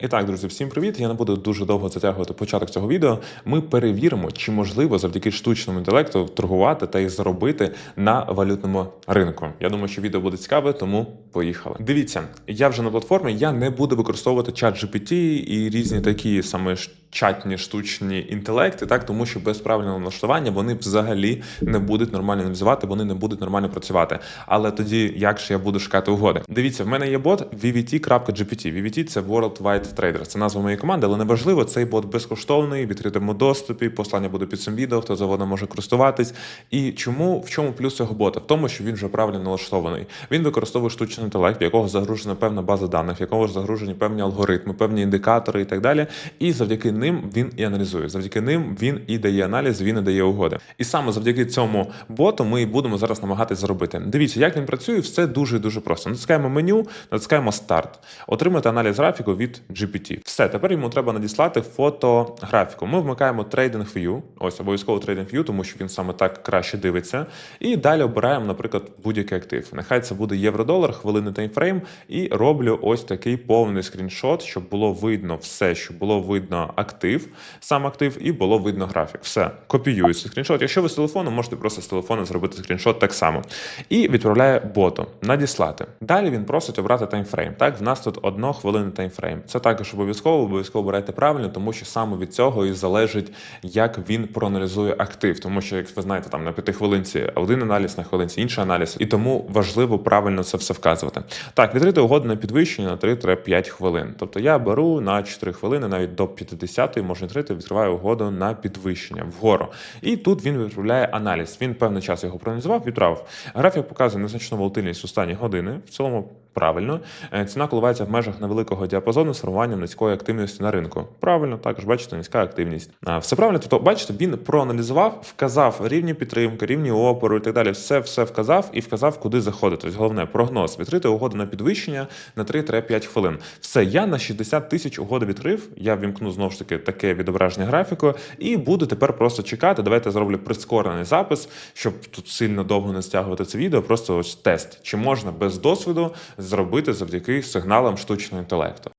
І так, друзі, всім привіт! Я не буду дуже довго затягувати початок цього відео. Ми перевіримо, чи можливо завдяки штучному інтелекту торгувати та й заробити на валютному ринку. Я думаю, що відео буде цікаве, тому поїхали. Дивіться, я вже на платформі. Я не буду використовувати чат GPT і різні такі саме чатні штучні інтелекти, так тому що без правильного налаштування вони взагалі не будуть нормально аналізувати, вони не будуть нормально працювати. Але тоді як ж я буду шукати угоди? Дивіться, в мене є бот vvt.gpt. VVT – це World Wide Trader. Це назва моєї команди, але неважливо, цей бот безкоштовний, відкритому доступі. Послання буде під цим відео, хто завгодно може користуватись. І чому в чому плюс цього бота? В тому, що він вже правильно налаштований. Він використовує штучний інтелект, в якого загружена певна база даних, в якого загружені певні алгоритми, певні індикатори і так далі. І завдяки ним він і аналізує. Завдяки ним він і дає аналіз, він і дає угоди. І саме завдяки цьому боту ми будемо зараз намагатись заробити. Дивіться, як він працює, все дуже дуже просто. Натискаємо меню, натискаємо старт, отримати аналіз графіку від GPT. Все, тепер йому треба надіслати фотографіку. Ми вмикаємо Trading View, ось обов'язково Trading View, тому що він саме так краще дивиться. І далі обираємо, наприклад, будь-який актив. Нехай це буде євро-долар, хвилини таймфрейм, і роблю ось такий повний скріншот, щоб було видно все, щоб було видно актив, актив, сам актив, і було видно графік. Все, копіюю скріншот. Якщо ви з телефону, можете просто з телефону зробити скріншот так само. І відправляє боту надіслати. Далі він просить обрати таймфрейм. Так, в нас тут 1 хвилини таймфрейм. Це також обов'язково, обов'язково берете правильно, тому що саме від цього і залежить, як він проаналізує актив. Тому що, як ви знаєте, там на п'яти хвилинці один аналіз, на хвилинці інший аналіз, і тому важливо правильно це все вказувати. Так, відкрити угоду на підвищення на 3-5 хвилин. Тобто я беру на 4 хвилини навіть до 50 10-ї Моржентрити відкриває угоду на підвищення вгору. І тут він відправляє аналіз. Він певний час його проаналізував, відправив. Графік показує незначну волатильність останні години. В цілому правильно. Е, Ціна коливається в межах невеликого діапазону з формуванням низької активності на ринку. Правильно, також бачите, низька активність. Все правильно. Тобто, бачите, він проаналізував, вказав рівні підтримки, рівні опору і так далі. Все все вказав і вказав, куди заходити. Тобто, головне прогноз. Відкрити угоду на підвищення на 3-5 хвилин. Все, я на 60 тисяч угоди відкрив. Я вімкну знову ж таки таке відображення графіку і буду тепер просто чекати. Давайте зроблю прискорений запис, щоб тут сильно довго не стягувати це відео. Просто ось тест, чи можна без досвіду зробити завдяки сигналам штучного інтелекту.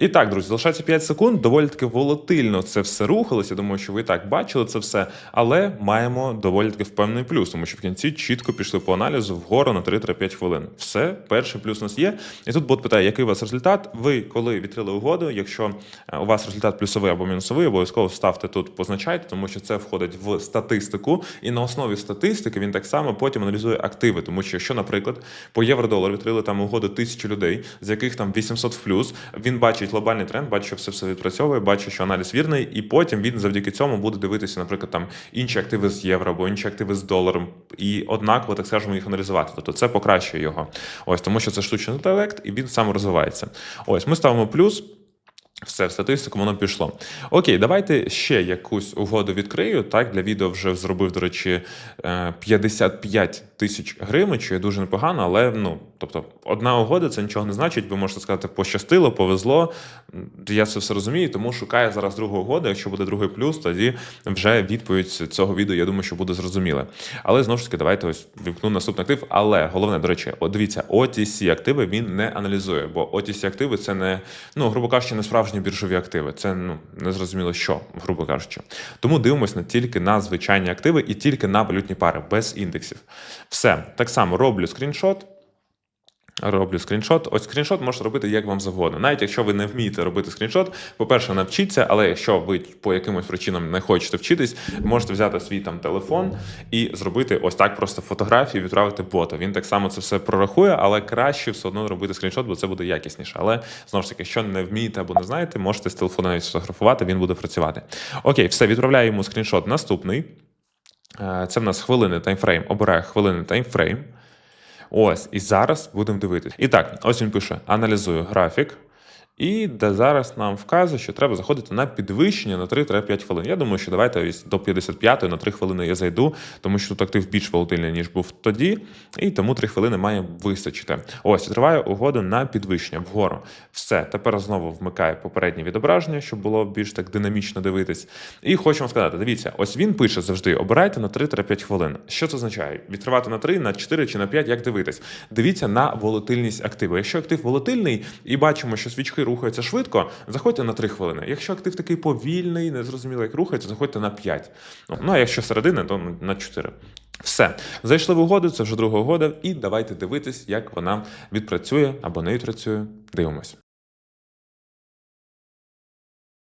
І так, друзі, залишається 5 секунд. Доволі таки волатильно це все рухалося. Думаю, що ви і так бачили це все, але маємо доволі таки впевнений плюс, тому що в кінці чітко пішли по аналізу вгору на 3-5 хвилин. Все, перший плюс у нас є. І тут бот питає, який у вас результат. Ви коли відкрили угоду, якщо е, у вас результат плюсовий або мінусовий, обов'язково ставте тут, позначайте, тому що це входить в статистику, і на основі статистики він так само потім аналізує активи. Тому що, якщо, наприклад, по євро-долар відкрили там угоду тисячу людей, з яких там 800 в плюс, він бачить глобальний тренд, бачить, що все все відпрацьовує, бачить, що аналіз вірний, і потім він завдяки цьому буде дивитися, наприклад, там інші активи з євро або інші активи з доларом, і однаково так скажемо їх аналізувати. Тобто це покращує його. Ось тому, що це штучний інтелект, і він сам розвивається. Ось ми ставимо плюс. Все, в статистику воно пішло. Окей, давайте ще якусь угоду відкрию. Так, для відео вже зробив, до речі, е, 55 тисяч гривень, що є дуже непогано, але ну, тобто, одна угода це нічого не значить. Ви можете сказати, пощастило, повезло. Я це все розумію, тому шукаю зараз другу угоду. Якщо буде другий плюс, тоді вже відповідь цього відео, я думаю, що буде зрозуміла. Але знову ж таки, давайте ось вімкну наступний актив. Але головне, до речі, от дивіться, OTC активи він не аналізує, бо OTC активи це не, ну, грубо кажучи, не справжні біржові активи. Це ну не зрозуміло що, грубо кажучи. Тому дивимося на тільки на звичайні активи і тільки на валютні пари без індексів. Все так само роблю скріншот. Роблю скріншот. Ось скріншот можна робити як вам завгодно. Навіть якщо ви не вмієте робити скріншот, по-перше, навчіться, але якщо ви по якимось причинам не хочете вчитись, можете взяти свій там телефон і зробити ось так просто фотографію, відправити боту. Він так само це все прорахує, але краще все одно робити скріншот, бо це буде якісніше. Але знову ж таки, якщо не вмієте або не знаєте, можете з телефону навіть сфотографувати, він буде працювати. Окей, все, відправляю йому скріншот наступний. Е, Це в нас хвилини таймфрейм. Обираю хвилини таймфрейм. Ось, і зараз будемо дивитися. І так, ось він пише: аналізую графік. І де зараз нам вказує, що треба заходити на підвищення на 3-5 хвилин. Я думаю, що давайте ось до 55 на 3 хвилини я зайду, тому що тут актив більш волатильний, ніж був тоді, і тому 3 хвилини має вистачити. Ось триває угоду на підвищення вгору. Все, тепер знову вмикає попереднє відображення, щоб було більш так динамічно дивитись. І вам сказати: дивіться, ось він пише завжди: обирайте на 3-5 хвилин. Що це означає? Відкривати на 3, на 4 чи на 5, як дивитись? Дивіться на волатильність активу. Якщо актив волатильний і бачимо, що свічки рухаються швидко, заходьте на 3 хвилини. Якщо актив такий повільний, незрозуміло, як рухається, заходьте на 5. Ну, ну а якщо середини, то на 4. Все, зайшли в угоду, це вже друга угода, і давайте дивитись, як вона відпрацює або не відпрацює. Дивимось.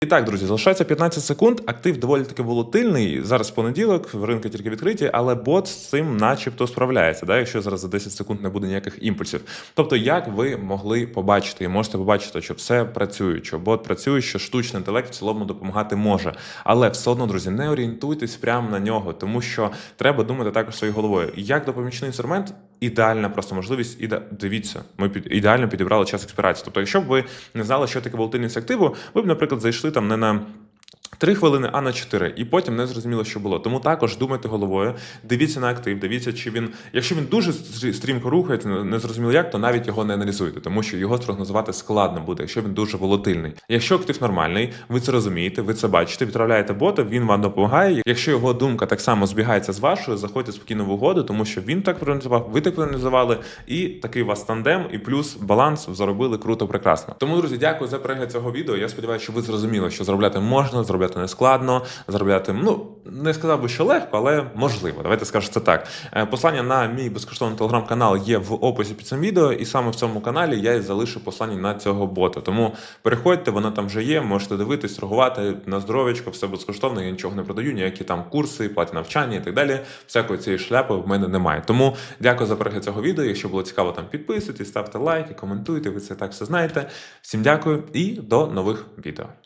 І так, друзі, залишається 15 секунд. Актив доволі таки волатильний. Зараз понеділок, ринки тільки відкриті, але бот з цим, начебто, справляється. Да? Якщо зараз за 10 секунд не буде ніяких імпульсів. Тобто, як ви могли побачити, і можете побачити, що все працює, що бот працює, що штучний інтелект в цілому допомагати може. Але все одно, друзі, не орієнтуйтесь прямо на нього, тому що треба думати також своєю головою. Як допомічний інструмент, ідеальна просто можливість. Іде... Дивіться, ми під ідеально підібрали час експірації. Тобто, якщо б ви не знали, що таке волатильність активу, ви б, наприклад, зайшли там не на. Три хвилини, а на 4. і потім не зрозуміло, що було. Тому також думайте головою, дивіться на актив, дивіться, чи він, якщо він дуже стрі- стрімко рухається, не зрозуміло як, то навіть його не аналізуйте, тому що його спрогнозувати складно буде, якщо він дуже волатильний. Якщо актив нормальний, ви це розумієте, ви це бачите, відправляєте бота, він вам допомагає. Якщо його думка так само збігається з вашою, заходьте спокійно в угоду, тому що він так проаналізував, ви так проаналізували, і такий у вас тандем, і плюс баланс заробили круто, прекрасно. Тому, друзі, дякую за перегляд цього відео. Я сподіваюся, що ви зрозуміли, що заробляти можна, заробляти не складно, заробляти, ну не сказав би, що легко, але можливо. Давайте скажемо це так. Е, Послання на мій безкоштовний телеграм-канал є в описі під цим відео, і саме в цьому каналі я і залишу послання на цього бота. Тому переходьте, воно там вже є. Можете дивитись, торгувати на здоров'ячко, все безкоштовно. Я нічого не продаю, ніякі там курси, платі навчання і так далі. Всякої цієї шляпи в мене немає. Тому дякую за перегляд цього відео. Якщо було цікаво, там підписуйтесь, ставте лайки, коментуйте. Ви це так все знаєте. Всім дякую і до нових відео.